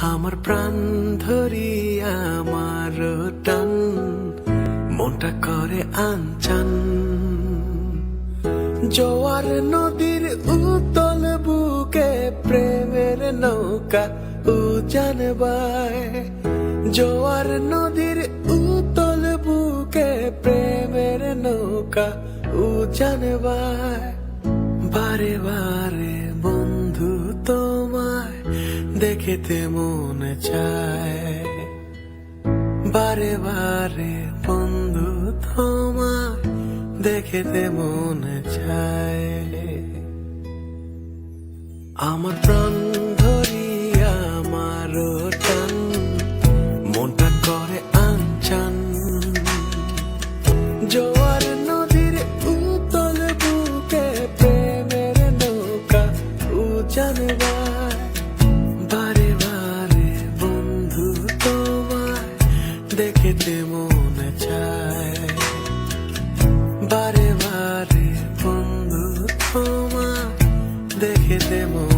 আমার প্রাণ ধরি আমার টান, মনটা করে আনচান। জোয়ার নদীর উতল বুকে প্রেমের নৌকা উজান জোয়ার নদীর উতল বুকে প্রেমের নৌকা উজান বায়। বারে বারে দেখিতে মন চায়। বারে বারে বন্ধু তোমার দেখিতে মন চায়। আমার যেতে মন চায়। বারে বারে বন্ধু তোমা দেখে মন